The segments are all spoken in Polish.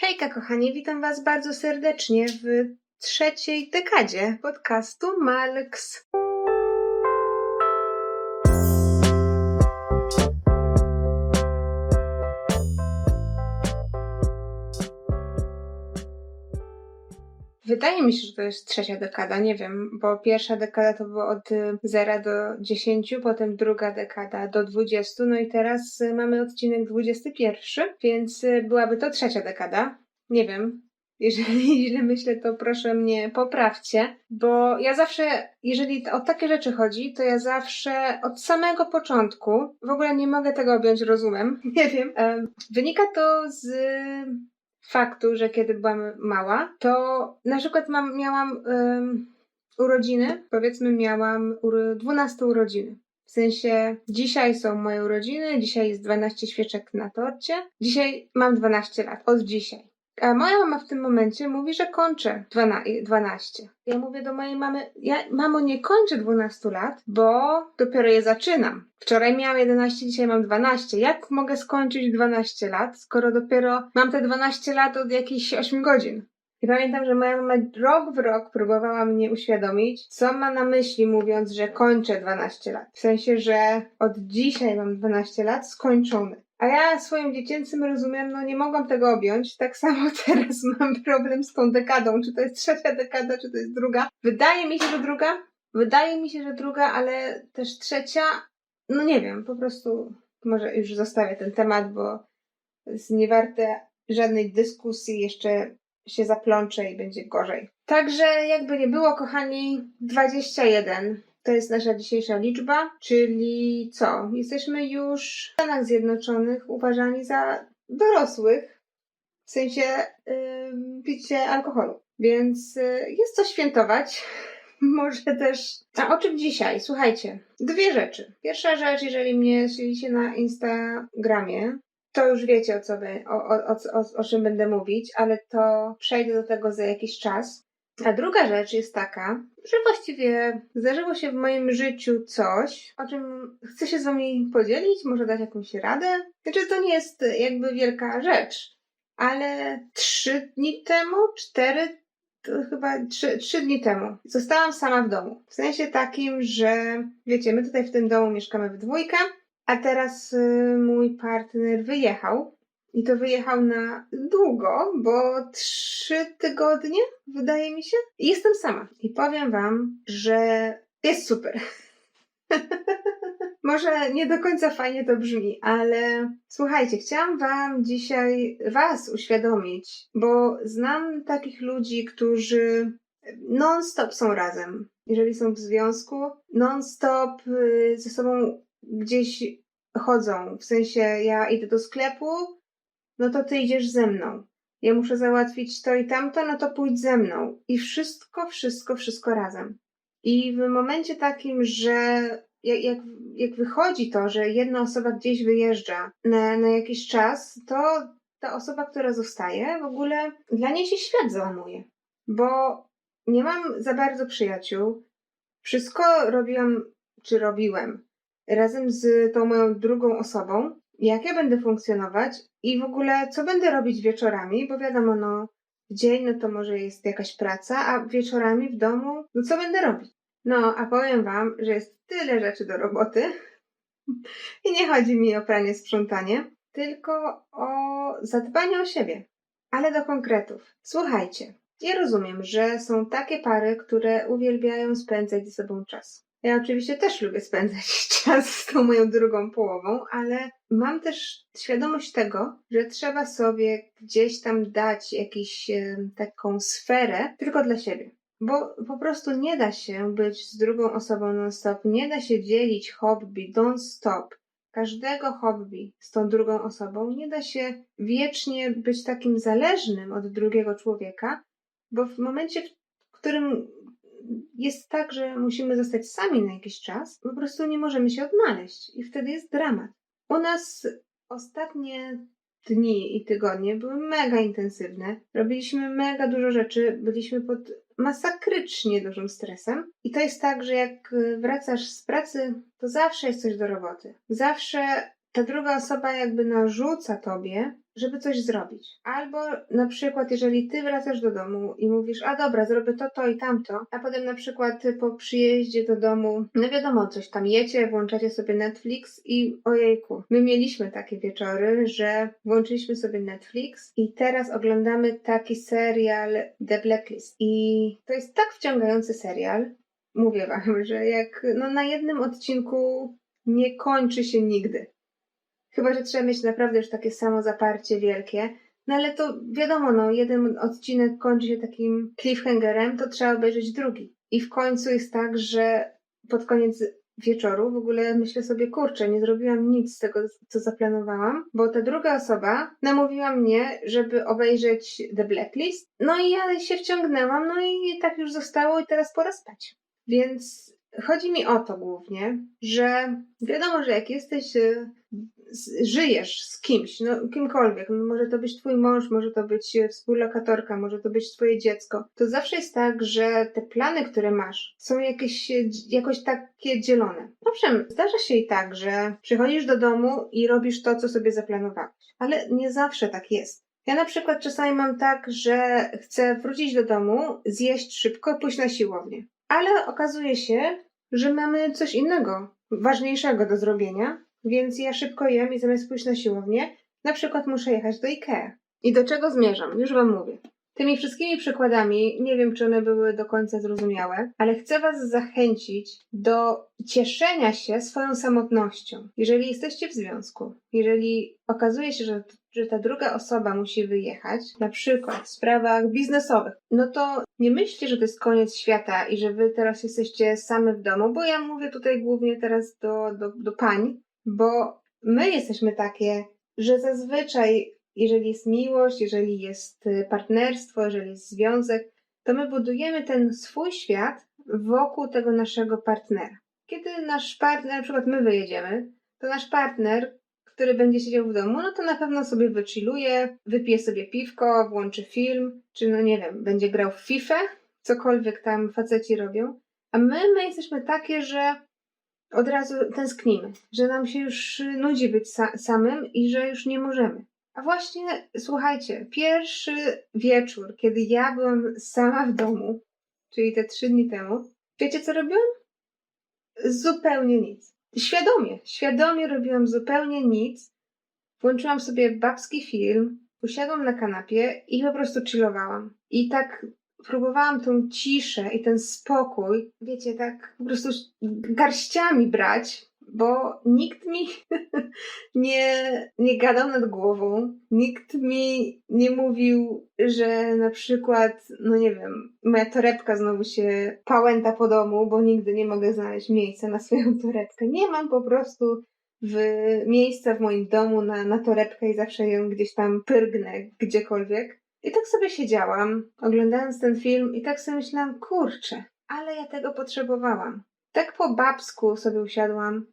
Hejka kochani, witam Was bardzo serdecznie w trzeciej dekadzie podcastu Malks. Wydaje mi się, że to jest trzecia dekada, nie wiem, bo pierwsza dekada to było od 0 do 10, potem druga dekada do 20, no i teraz y, mamy odcinek 21, więc y, byłaby to trzecia dekada. Nie wiem, jeżeli źle myślę, to proszę mnie poprawcie, bo ja zawsze, jeżeli o takie rzeczy chodzi, to ja zawsze od samego początku, w ogóle nie mogę tego objąć rozumem, nie wiem, em, wynika to z faktu, że kiedy byłam mała, to na przykład mam, miałam urodziny, powiedzmy miałam uro, 12 urodziny. W sensie dzisiaj są moje urodziny, dzisiaj jest 12 świeczek na torcie, dzisiaj mam 12 lat, od dzisiaj. A moja mama w tym momencie mówi, że kończę 12. 12. Ja mówię do mojej mamy, ja mamo nie kończę 12 lat, bo dopiero je zaczynam. Wczoraj miałam 11, dzisiaj mam 12. Jak mogę skończyć 12 lat, skoro dopiero mam te 12 lat od jakichś 8 godzin? I pamiętam, że moja mama rok w rok próbowała mnie uświadomić, co ma na myśli, mówiąc, że kończę 12 lat. W sensie, że od dzisiaj mam 12 lat skończone. A ja swoim dziecięcym rozumiem, no nie mogłam tego objąć. Tak samo teraz mam problem z tą dekadą. Czy to jest trzecia dekada, czy to jest druga? Wydaje mi się, że druga. Wydaje mi się, że druga, ale też trzecia. No nie wiem, po prostu może już zostawię ten temat, bo jest niewarte żadnej dyskusji. Jeszcze się zaplączę i będzie gorzej. Także jakby nie było, kochani, 21 to jest nasza dzisiejsza liczba, czyli co? Jesteśmy już w Stanach Zjednoczonych uważani za dorosłych, w sensie yy, picie alkoholu. Więc yy, jest co świętować. Może też. A o czym dzisiaj? Słuchajcie, dwie rzeczy. Pierwsza rzecz, jeżeli mnie śledzicie na Instagramie, to już wiecie o co by, o, o, o, o czym będę mówić, ale to przejdę do tego za jakiś czas. A druga rzecz jest taka, że właściwie zdarzyło się w moim życiu coś, o czym chcę się z wami podzielić, może dać jakąś radę. Znaczy, to nie jest jakby wielka rzecz, ale trzy dni temu, cztery, to chyba trzy, trzy dni temu, zostałam sama w domu. W sensie takim, że wiecie, my tutaj w tym domu mieszkamy w dwójkę, a teraz y, mój partner wyjechał i to wyjechał na długo, bo trzy tygodnie, wydaje mi się. I jestem sama. I powiem wam, że jest super. Może nie do końca fajnie to brzmi, ale słuchajcie, chciałam wam dzisiaj was uświadomić, bo znam takich ludzi, którzy non-stop są razem. Jeżeli są w związku, non-stop y, ze sobą gdzieś chodzą. W sensie ja idę do sklepu, no to ty idziesz ze mną. Ja muszę załatwić to i tamto, no to pójdź ze mną. I wszystko, wszystko, wszystko razem. I w momencie takim, że jak, jak, jak wychodzi to, że jedna osoba gdzieś wyjeżdża na, na jakiś czas, to ta osoba, która zostaje, w ogóle dla niej się świat załamuje. Bo nie mam za bardzo przyjaciół. Wszystko robiłam, czy robiłem razem z tą moją drugą osobą, jak ja będę funkcjonować i w ogóle co będę robić wieczorami, bo wiadomo, no w dzień no to może jest jakaś praca, a wieczorami w domu, no co będę robić? No, a powiem wam, że jest tyle rzeczy do roboty i nie chodzi mi o pranie, sprzątanie, tylko o zadbanie o siebie. Ale do konkretów. Słuchajcie, ja rozumiem, że są takie pary, które uwielbiają spędzać ze sobą czas. Ja oczywiście też lubię spędzać czas z tą moją drugą połową, ale mam też świadomość tego, że trzeba sobie gdzieś tam dać jakąś taką sferę tylko dla siebie. Bo po prostu nie da się być z drugą osobą non-stop, nie da się dzielić hobby non-stop, każdego hobby z tą drugą osobą, nie da się wiecznie być takim zależnym od drugiego człowieka, bo w momencie, w którym jest tak, że musimy zostać sami na jakiś czas, po prostu nie możemy się odnaleźć i wtedy jest dramat. U nas ostatnie dni i tygodnie były mega intensywne. Robiliśmy mega dużo rzeczy, byliśmy pod masakrycznie dużym stresem. I to jest tak, że jak wracasz z pracy, to zawsze jest coś do roboty. Zawsze ta druga osoba jakby narzuca tobie, żeby coś zrobić. Albo na przykład, jeżeli ty wracasz do domu i mówisz, a dobra, zrobię to, to i tamto, a potem na przykład po przyjeździe do domu, no wiadomo, coś tam jecie, włączacie sobie Netflix i ojejku, my mieliśmy takie wieczory, że włączyliśmy sobie Netflix i teraz oglądamy taki serial The Blacklist. I to jest tak wciągający serial, mówię wam, że jak no, na jednym odcinku nie kończy się nigdy. Chyba, że trzeba mieć naprawdę już takie samo zaparcie wielkie. No ale to wiadomo, no jeden odcinek kończy się takim cliffhangerem, to trzeba obejrzeć drugi. I w końcu jest tak, że pod koniec wieczoru w ogóle myślę sobie, kurczę, nie zrobiłam nic z tego, co zaplanowałam, bo ta druga osoba namówiła mnie, żeby obejrzeć The Blacklist. No i ja się wciągnęłam, no i tak już zostało i teraz pora spać. Więc chodzi mi o to głównie, że wiadomo, że jak jesteś y, żyjesz z kimś, no kimkolwiek, no, może to być twój mąż, może to być e, współlokatorka, może to być twoje dziecko, to zawsze jest tak, że te plany, które masz, są jakieś, e, jakoś takie dzielone. Owszem, zdarza się i tak, że przychodzisz do domu i robisz to, co sobie zaplanowałeś, ale nie zawsze tak jest. Ja na przykład czasami mam tak, że chcę wrócić do domu, zjeść szybko, pójść na siłownię. Ale okazuje się, że mamy coś innego, ważniejszego do zrobienia, więc ja szybko jem i zamiast pójść na siłownię, na przykład muszę jechać do Ikea. I do czego zmierzam? Już wam mówię. Tymi wszystkimi przykładami, nie wiem czy one były do końca zrozumiałe, ale chcę Was zachęcić do cieszenia się swoją samotnością. Jeżeli jesteście w związku, jeżeli okazuje się, że, że ta druga osoba musi wyjechać, na przykład w sprawach biznesowych, no to nie myślcie, że to jest koniec świata i że Wy teraz jesteście same w domu, bo ja mówię tutaj głównie teraz do, do, do pań, bo my jesteśmy takie, że zazwyczaj, jeżeli jest miłość, jeżeli jest y, partnerstwo, jeżeli jest związek, to my budujemy ten swój świat wokół tego naszego partnera. Kiedy nasz partner, na przykład my wyjedziemy, to nasz partner, który będzie siedział w domu, no to na pewno sobie wychilluje, wypije sobie piwko, włączy film, czy no nie wiem, będzie grał w FIFA, cokolwiek tam faceci robią. A my, my jesteśmy takie, że od razu tęsknimy, że nam się już nudzi być sa samym i że już nie możemy. A właśnie, słuchajcie, pierwszy wieczór, kiedy ja byłam sama w domu, czyli te trzy dni temu, wiecie co robiłam? Zupełnie nic. Świadomie, świadomie robiłam zupełnie nic. Włączyłam sobie babski film, usiadłam na kanapie i po prostu chillowałam. I tak próbowałam tą ciszę i ten spokój, wiecie, tak po prostu garściami brać, bo nikt mi nie, nie gadał nad głową, nikt mi nie mówił, że na przykład, no nie wiem, moja torebka znowu się pałęta po domu, bo nigdy nie mogę znaleźć miejsca na swoją torebkę. Nie mam po prostu w miejsca w moim domu na, na torebkę i zawsze ją gdzieś tam pyrgnę gdziekolwiek. I tak sobie siedziałam, oglądając ten film, i tak sobie myślałam, kurczę, ale ja tego potrzebowałam. Tak po babsku sobie usiadłam,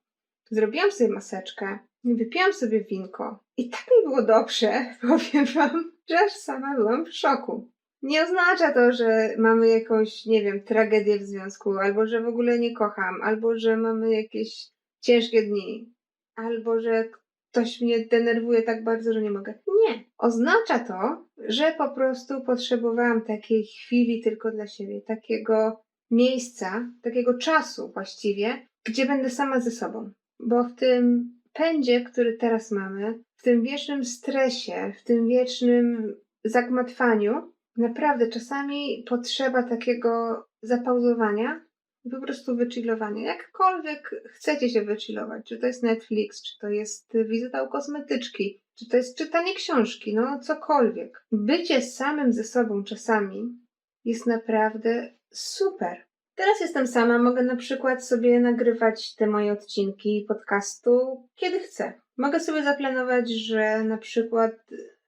zrobiłam sobie maseczkę, wypiłam sobie winko. I tak mi było dobrze, powiem wam, że aż sama byłam w szoku. Nie oznacza to, że mamy jakąś, nie wiem, tragedię w związku, albo że w ogóle nie kocham, albo że mamy jakieś ciężkie dni, albo że ktoś mnie denerwuje tak bardzo, że nie mogę. Nie. Oznacza to, że po prostu potrzebowałam takiej chwili tylko dla siebie, takiego miejsca, takiego czasu właściwie, gdzie będę sama ze sobą. Bo w tym pędzie, który teraz mamy, w tym wiecznym stresie, w tym wiecznym zagmatwaniu, naprawdę czasami potrzeba takiego zapauzowania po prostu wychillowanie. Jakkolwiek chcecie się wychillować, czy to jest Netflix, czy to jest wizyta u kosmetyczki, czy to jest czytanie książki, no cokolwiek. Bycie samym ze sobą czasami jest naprawdę super. Teraz jestem sama, mogę na przykład sobie nagrywać te moje odcinki podcastu kiedy chcę. Mogę sobie zaplanować, że na przykład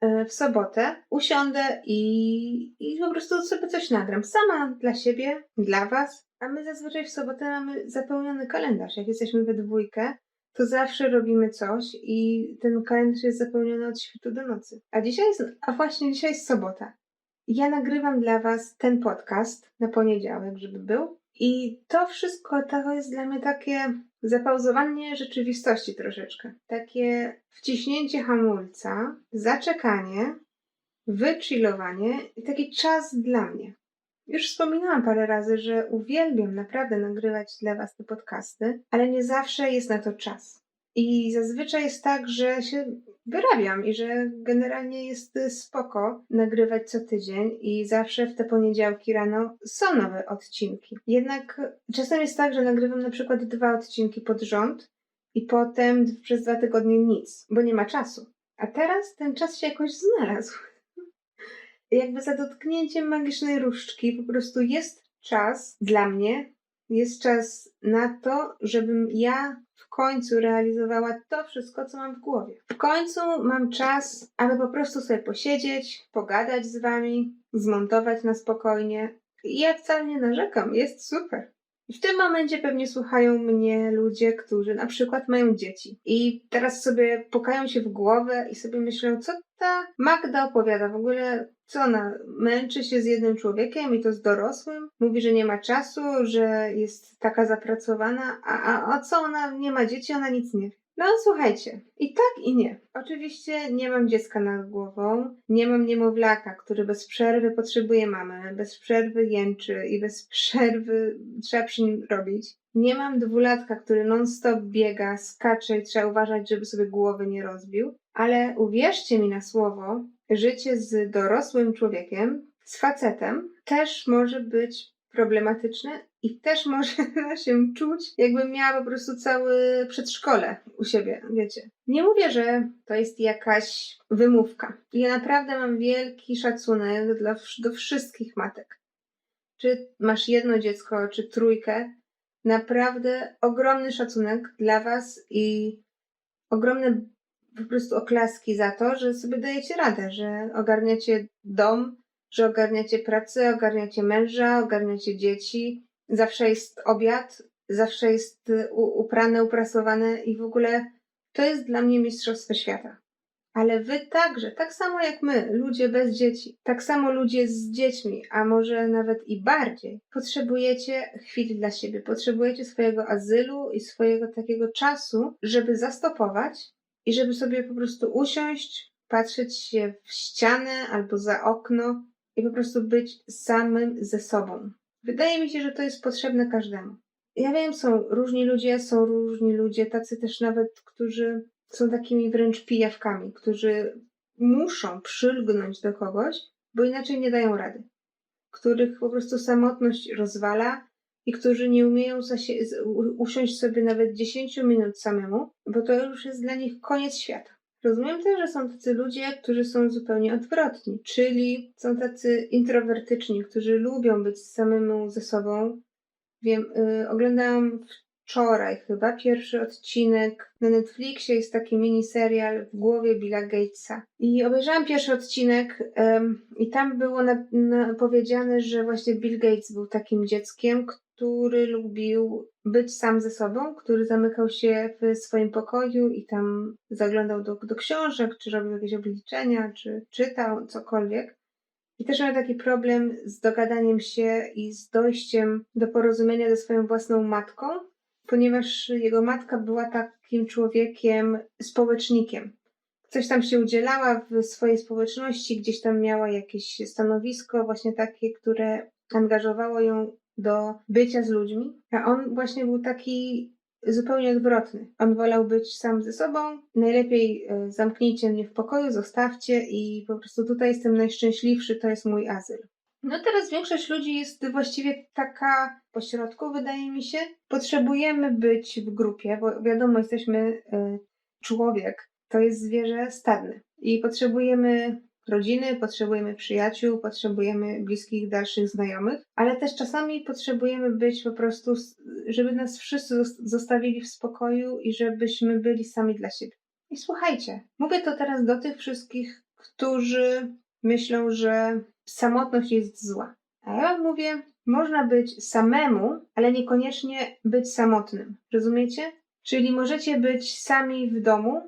e, w sobotę usiądę i, i po prostu sobie coś nagram. Sama dla siebie, dla Was. A my zazwyczaj w sobotę mamy zapełniony kalendarz. Jak jesteśmy we dwójkę, to zawsze robimy coś i ten kalendarz jest zapełniony od świtu do nocy. A dzisiaj jest, a właśnie dzisiaj jest sobota. Ja nagrywam dla Was ten podcast na poniedziałek, żeby był. I to wszystko to jest dla mnie takie Zapauzowanie rzeczywistości troszeczkę. Takie wciśnięcie hamulca, zaczekanie, wychillowanie i taki czas dla mnie. Już wspominałam parę razy, że uwielbiam naprawdę nagrywać dla Was te podcasty, ale nie zawsze jest na to czas. I zazwyczaj jest tak, że się wyrabiam i że generalnie jest spoko nagrywać co tydzień i zawsze w te poniedziałki rano są nowe odcinki. Jednak czasem jest tak, że nagrywam na przykład dwa odcinki pod rząd i potem przez dwa tygodnie nic, bo nie ma czasu. A teraz ten czas się jakoś znalazł. Jakby za dotknięciem magicznej różdżki po prostu jest czas dla mnie, jest czas na to, żebym ja w końcu realizowała to wszystko, co mam w głowie. W końcu mam czas, aby po prostu sobie posiedzieć, pogadać z wami, zmontować na spokojnie. I ja wcale nie narzekam, jest super. I w tym momencie pewnie słuchają mnie ludzie, którzy na przykład mają dzieci. I teraz sobie pukają się w głowę i sobie myślą, co ta Magda opowiada w ogóle, co ona męczy się z jednym człowiekiem i to z dorosłym. Mówi, że nie ma czasu, że jest taka zapracowana, a, a, a co ona nie ma dzieci, ona nic nie wie. No słuchajcie, i tak i nie. Oczywiście nie mam dziecka nad głową, nie mam niemowlaka, który bez przerwy potrzebuje mamy, bez przerwy jęczy i bez przerwy trzeba przy nim robić. Nie mam dwulatka, który non-stop biega, skacze i trzeba uważać, żeby sobie głowy nie rozbił. Ale uwierzcie mi na słowo, życie z dorosłym człowiekiem, z facetem, też może być problematyczne i też można się czuć, jakbym miała po prostu całe przedszkole u siebie, wiecie. Nie mówię, że to jest jakaś wymówka. Ja naprawdę mam wielki szacunek dla, do wszystkich matek. Czy masz jedno dziecko, czy trójkę, naprawdę ogromny szacunek dla Was i ogromne po prostu oklaski za to, że sobie dajecie radę, że ogarniacie dom, że ogarniacie pracę, ogarniacie męża, ogarniacie dzieci. Zawsze jest obiad, zawsze jest uprane, uprasowane i w ogóle to jest dla mnie mistrzostwo świata. Ale wy także, tak samo jak my, ludzie bez dzieci, tak samo ludzie z dziećmi, a może nawet i bardziej, potrzebujecie chwili dla siebie, potrzebujecie swojego azylu i swojego takiego czasu, żeby zastopować i żeby sobie po prostu usiąść, patrzeć się w ścianę albo za okno i po prostu być samym ze sobą. Wydaje mi się, że to jest potrzebne każdemu. Ja wiem, są różni ludzie, są różni ludzie, tacy też nawet, którzy są takimi wręcz pijawkami, którzy muszą przylgnąć do kogoś, bo inaczej nie dają rady. Których po prostu samotność rozwala i którzy nie umieją usiąść sobie nawet 10 minut samemu, bo to już jest dla nich koniec świata. Rozumiem też, że są tacy ludzie, którzy są zupełnie odwrotni, czyli są tacy introwertyczni, którzy lubią być samemu ze sobą. Wiem, yy, oglądałam wczoraj chyba pierwszy odcinek na Netflixie, jest taki miniserial w głowie Billa Gatesa. I obejrzałam pierwszy odcinek um, i tam było na, na, powiedziane, że właśnie Bill Gates był takim dzieckiem, który lubił być sam ze sobą, który zamykał się w swoim pokoju i tam zaglądał do, do książek, czy robił jakieś obliczenia, czy czytał cokolwiek. I też miał taki problem z dogadaniem się i z dojściem do porozumienia ze swoją własną matką, ponieważ jego matka była takim człowiekiem, społecznikiem. Coś tam się udzielała w swojej społeczności, gdzieś tam miała jakieś stanowisko, właśnie takie, które angażowało ją do bycia z ludźmi, a on właśnie był taki zupełnie odwrotny. On wolał być sam ze sobą. Najlepiej e, zamknijcie mnie w pokoju, zostawcie i po prostu tutaj jestem najszczęśliwszy, to jest mój azyl. No teraz większość ludzi jest właściwie taka pośrodku, wydaje mi się. Potrzebujemy być w grupie, bo wiadomo, jesteśmy e, człowiek, to jest zwierzę stadne i potrzebujemy rodziny, potrzebujemy przyjaciół, potrzebujemy bliskich, dalszych znajomych, ale też czasami potrzebujemy być po prostu, żeby nas wszyscy zostawili w spokoju i żebyśmy byli sami dla siebie. I słuchajcie, mówię to teraz do tych wszystkich, którzy myślą, że samotność jest zła. A ja wam mówię, można być samemu, ale niekoniecznie być samotnym. Rozumiecie? Czyli możecie być sami w domu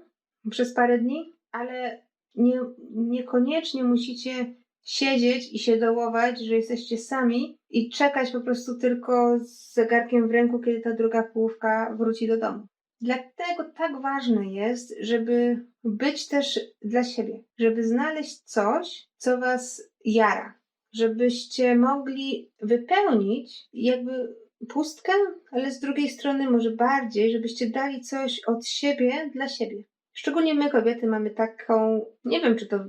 przez parę dni, ale nie, niekoniecznie musicie siedzieć i się dołować, że jesteście sami i czekać po prostu tylko z zegarkiem w ręku, kiedy ta druga połówka wróci do domu. Dlatego tak ważne jest, żeby być też dla siebie, żeby znaleźć coś, co was jara, żebyście mogli wypełnić jakby pustkę, ale z drugiej strony może bardziej, żebyście dali coś od siebie dla siebie. Szczególnie my kobiety mamy taką, nie wiem czy to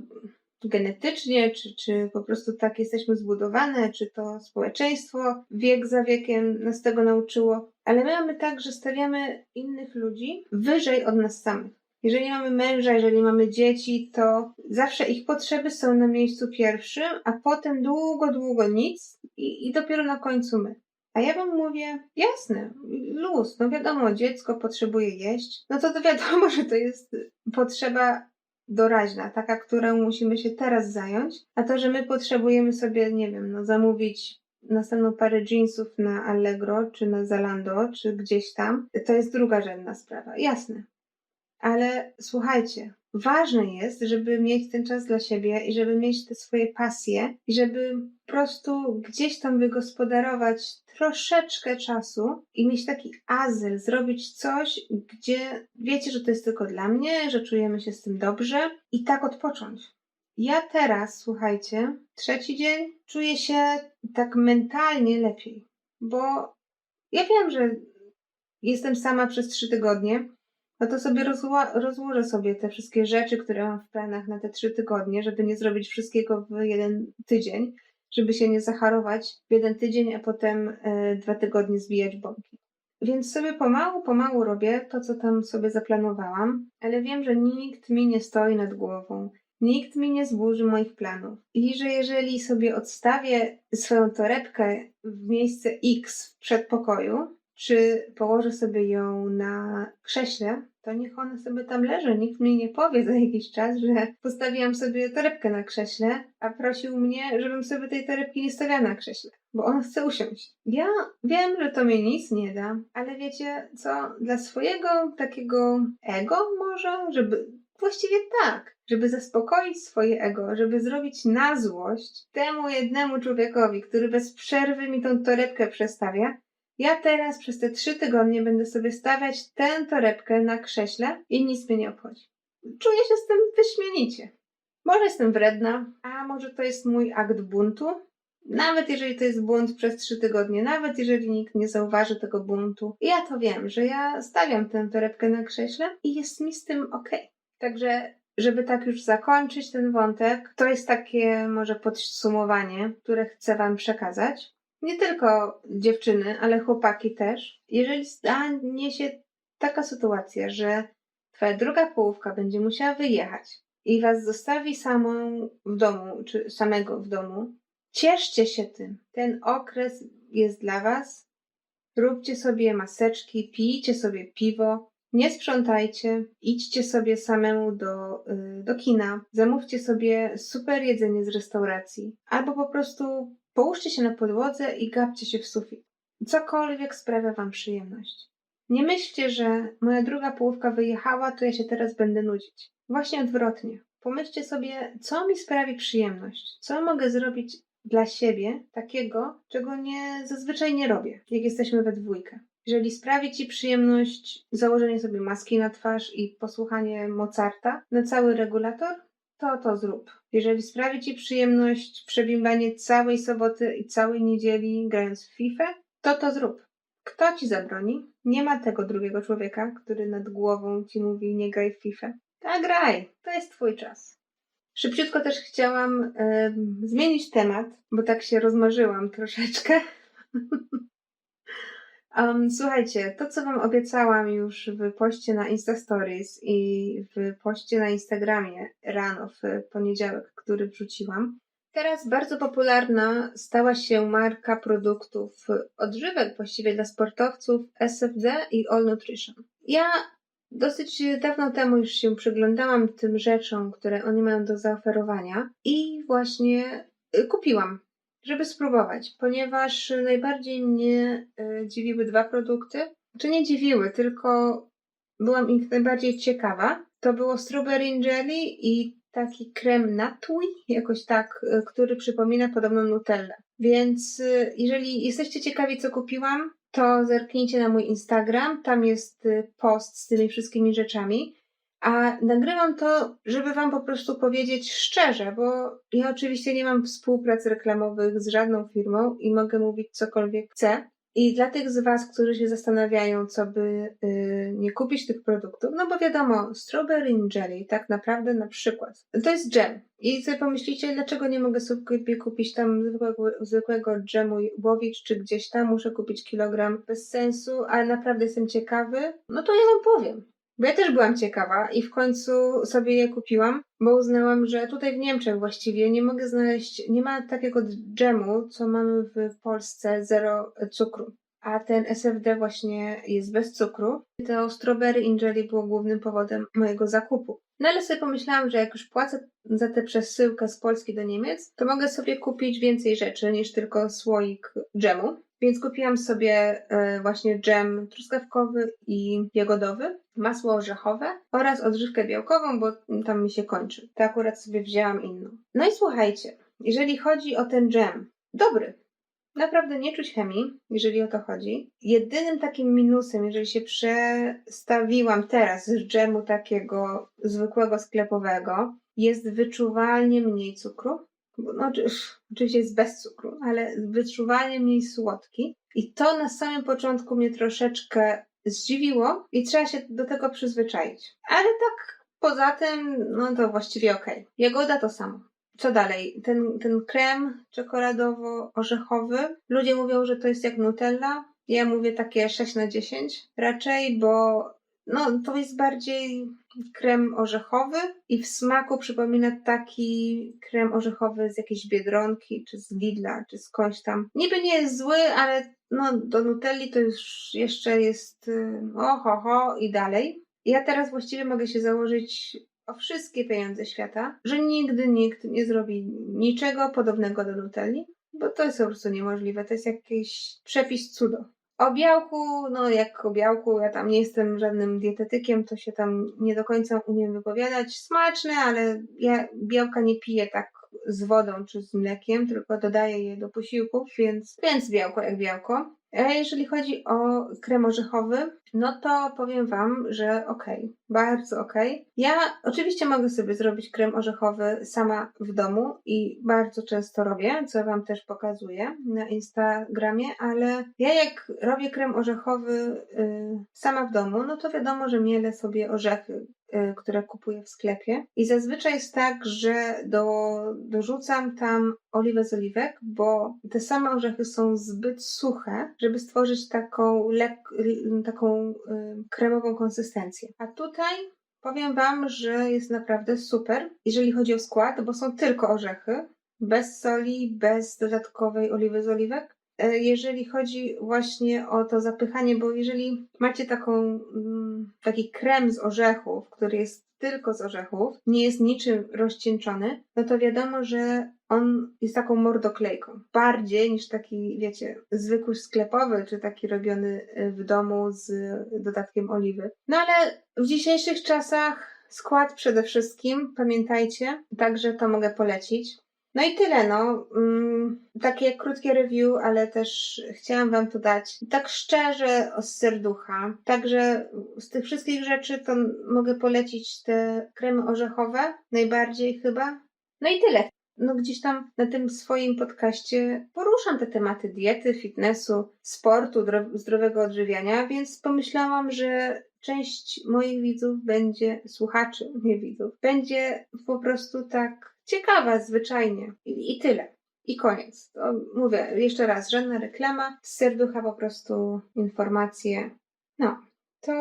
genetycznie, czy, czy po prostu tak jesteśmy zbudowane, czy to społeczeństwo wiek za wiekiem nas tego nauczyło, ale my mamy tak, że stawiamy innych ludzi wyżej od nas samych. Jeżeli mamy męża, jeżeli mamy dzieci, to zawsze ich potrzeby są na miejscu pierwszym, a potem długo, długo nic i, i dopiero na końcu my. A ja wam mówię, jasne, luz, no wiadomo, dziecko potrzebuje jeść, no to to wiadomo, że to jest potrzeba doraźna, taka, którą musimy się teraz zająć, a to, że my potrzebujemy sobie, nie wiem, no zamówić następną parę jeansów na Allegro, czy na Zalando, czy gdzieś tam, to jest drugorzędna sprawa, jasne. Ale słuchajcie, ważne jest, żeby mieć ten czas dla siebie i żeby mieć te swoje pasje i żeby po prostu gdzieś tam wygospodarować troszeczkę czasu i mieć taki azyl, zrobić coś, gdzie wiecie, że to jest tylko dla mnie, że czujemy się z tym dobrze i tak odpocząć. Ja teraz, słuchajcie, trzeci dzień czuję się tak mentalnie lepiej, bo ja wiem, że jestem sama przez trzy tygodnie, no to sobie rozło- rozłożę sobie te wszystkie rzeczy, które mam w planach na te trzy tygodnie, żeby nie zrobić wszystkiego w jeden tydzień, żeby się nie zacharować w jeden tydzień, a potem e, dwa tygodnie zbijać bąki. Więc sobie pomału, pomału robię to, co tam sobie zaplanowałam, ale wiem, że nikt mi nie stoi nad głową. Nikt mi nie zburzy moich planów. I że jeżeli sobie odstawię swoją torebkę w miejsce X w przedpokoju, czy położę sobie ją na krześle, to niech ona sobie tam leży. Nikt mi nie powie za jakiś czas, że postawiłam sobie torebkę na krześle, a prosił mnie, żebym sobie tej torebki nie stawiała na krześle, bo on chce usiąść. Ja wiem, że to mi nic nie da, ale wiecie co? Dla swojego takiego ego może, żeby Właściwie tak, żeby zaspokoić swoje ego, żeby zrobić na złość temu jednemu człowiekowi, który bez przerwy mi tą torebkę przestawia, ja teraz przez te trzy tygodnie będę sobie stawiać tę torebkę na krześle i nic mnie nie obchodzi. Czuję się z tym wyśmienicie. Może jestem wredna, a może to jest mój akt buntu? Nawet jeżeli to jest bunt przez trzy tygodnie, nawet jeżeli nikt nie zauważy tego buntu, ja to wiem, że ja stawiam tę torebkę na krześle i jest mi z tym ok. Także, żeby tak już zakończyć ten wątek, to jest takie może podsumowanie, które chcę Wam przekazać nie tylko dziewczyny, ale chłopaki też, jeżeli stanie się taka sytuacja, że twoja druga połówka będzie musiała wyjechać i was zostawi samą w domu, czy samego w domu, cieszcie się tym. Ten okres jest dla was. Róbcie sobie maseczki, pijcie sobie piwo, nie sprzątajcie, idźcie sobie samemu do, y, do kina, zamówcie sobie super jedzenie z restauracji, albo po prostu Połóżcie się na podłodze i gapcie się w sufit. Cokolwiek sprawia wam przyjemność. Nie myślcie, że moja druga połówka wyjechała, to ja się teraz będę nudzić. Właśnie odwrotnie. Pomyślcie sobie, co mi sprawi przyjemność, co mogę zrobić dla siebie takiego, czego nie zazwyczaj nie robię, jak jesteśmy we dwójkę. Jeżeli sprawi Ci przyjemność założenie sobie maski na twarz i posłuchanie Mozarta na cały regulator, to to zrób. Jeżeli sprawi Ci przyjemność przebimbanie całej soboty i całej niedzieli grając w FIFA, to to zrób. Kto Ci zabroni? Nie ma tego drugiego człowieka, który nad głową Ci mówi nie graj w FIFA. A graj, to jest Twój czas. Szybciutko też chciałam zmienić temat, bo tak się rozmarzyłam troszeczkę. Um, słuchajcie, to co Wam obiecałam już w poście na Insta Stories i w poście na Instagramie rano w poniedziałek, który wrzuciłam, teraz bardzo popularna stała się marka produktów odżywek właściwie dla sportowców SFD i All Nutrition. Ja dosyć dawno temu już się przyglądałam tym rzeczom, które oni mają do zaoferowania i właśnie y, kupiłam żeby spróbować, ponieważ najbardziej mnie e, dziwiły dwa produkty. Czy nie dziwiły, tylko byłam ich najbardziej ciekawa. To było strawberry jelly i taki krem natui, jakoś tak, y, który przypomina podobno Nutellę. Więc y, jeżeli jesteście ciekawi, co kupiłam, to zerknijcie na mój Instagram. Tam jest post z tymi wszystkimi rzeczami. A nagrywam to, żeby Wam po prostu powiedzieć szczerze, bo ja oczywiście nie mam współprac reklamowych z żadną firmą i mogę mówić cokolwiek chcę. I dla tych z Was, którzy się zastanawiają, co by yy, nie kupić tych produktów, no bo wiadomo, strawberry jelly, tak naprawdę na przykład, to jest dżem. I sobie pomyślicie, dlaczego nie mogę sobie kupić tam zwykłego, zwykłego dżemu Łowicz czy gdzieś tam, muszę kupić kilogram bez sensu, ale naprawdę jestem ciekawy, no to ja Wam powiem. Bo ja też byłam ciekawa i w końcu sobie je kupiłam, bo uznałam, że tutaj w Niemczech właściwie nie mogę znaleźć, nie ma takiego dżemu, co mamy w Polsce, zero cukru. A ten SFD właśnie jest bez cukru. To strawberry in jelly było głównym powodem mojego zakupu. No ale sobie pomyślałam, że jak już płacę za tę przesyłkę z Polski do Niemiec, to mogę sobie kupić więcej rzeczy niż tylko słoik dżemu. Więc kupiłam sobie e, właśnie dżem truskawkowy i jagodowy, masło orzechowe oraz odżywkę białkową, bo tam mi się kończy. To akurat sobie wzięłam inną. No i słuchajcie, jeżeli chodzi o ten dżem, dobry. Naprawdę nie czuć chemii, jeżeli o to chodzi. Jedynym takim minusem, jeżeli się przestawiłam teraz z dżemu takiego zwykłego sklepowego, jest wyczuwalnie mniej cukru no, oczywiście jest bez cukru, ale wyczuwalnie mniej słodki. I to na samym początku mnie troszeczkę zdziwiło i trzeba się do tego przyzwyczaić. Ale tak poza tym, no to właściwie. Okay. Jagoda to samo. Co dalej? Ten, ten krem czekoladowo-orzechowy. Ludzie mówią, że to jest jak Nutella. Ja mówię takie 6 na 10 raczej, bo no, to jest bardziej krem orzechowy i w smaku przypomina taki krem orzechowy z jakiejś Biedronki, czy z Lidla, czy skądś tam. Niby nie jest zły, ale no, do Nutelli to już jeszcze jest y, oho, ho i dalej. Ja teraz właściwie mogę się założyć o wszystkie pieniądze świata, że nigdy nikt nie zrobi niczego podobnego do Nutelli, bo to jest po prostu niemożliwe. To jest jakiś przepis cudo. O białku, no jak o białku, ja tam nie jestem żadnym dietetykiem, to się tam nie do końca umiem wypowiadać. Smaczne, ale ja białka nie piję tak z wodą czy z mlekiem, tylko dodaję je do posiłków, więc, więc białko jak białko. A jeżeli chodzi o krem orzechowy, no to powiem Wam, że okej, okay, bardzo. Okay. Ja oczywiście mogę sobie zrobić krem orzechowy sama w domu i bardzo często robię, co Wam też pokazuję na Instagramie, ale ja jak robię krem orzechowy yy, sama w domu, no to wiadomo, że mielę sobie orzechy Y, które kupuję w sklepie. I zazwyczaj jest tak, że do, dorzucam tam oliwę z oliwek, bo te same orzechy są zbyt suche, żeby stworzyć taką, lek, taką y, kremową konsystencję. A tutaj powiem Wam, że jest naprawdę super, jeżeli chodzi o skład, bo są tylko orzechy, bez soli, bez dodatkowej oliwy z oliwek. E, jeżeli chodzi właśnie o to zapychanie, bo jeżeli macie taką, mm, taki krem z orzechów, który jest tylko z orzechów, nie jest niczym rozcieńczony, no to wiadomo, że on jest taką mordoklejką. Bardziej niż taki, wiecie, zwykły sklepowy, czy taki robiony e, w domu z dodatkiem oliwy. No ale w dzisiejszych czasach skład przede wszystkim, pamiętajcie, także to mogę polecić. No i tyle, no. Mm, takie krótkie review, ale też chciałam Wam to dać tak szczerze, z serducha. Także z tych wszystkich rzeczy to mogę polecić te kremy orzechowe, najbardziej chyba. No i tyle. No gdzieś tam na tym swoim podcaście poruszam te tematy diety, fitnessu, sportu, zdrowego odżywiania, więc pomyślałam, że część moich widzów będzie, słuchaczy, nie widzów, będzie po prostu tak ciekawa zwyczajnie. I, I, tyle. I koniec. To mówię jeszcze raz, żadna reklama, z serducha po prostu informacje. No, to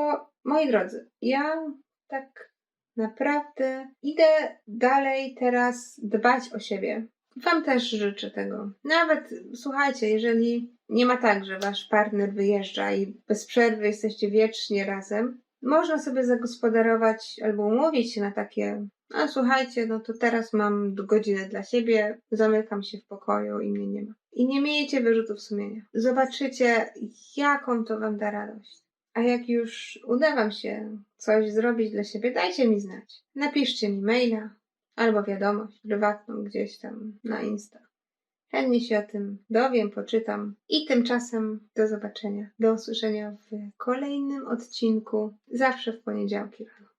moi drodzy, ja tak naprawdę idę dalej teraz dbać o siebie. Wam też życzę tego. Nawet słuchajcie, jeżeli nie ma tak, że wasz partner wyjeżdża i bez przerwy jesteście wiecznie razem, można sobie zagospodarować albo umówić się na takie a słuchajcie, no to teraz mam godzinę dla siebie, zamykam się w pokoju i mnie nie ma. I nie miejcie wyrzutów sumienia. Zobaczycie, jaką to wam da radość. A jak już uda wam się coś zrobić dla siebie, dajcie mi znać. Napiszcie mi maila, albo wiadomość prywatną gdzieś tam na Insta. Chętnie się o tym dowiem, poczytam. I tymczasem do zobaczenia, do usłyszenia w kolejnym odcinku, zawsze w poniedziałki rano.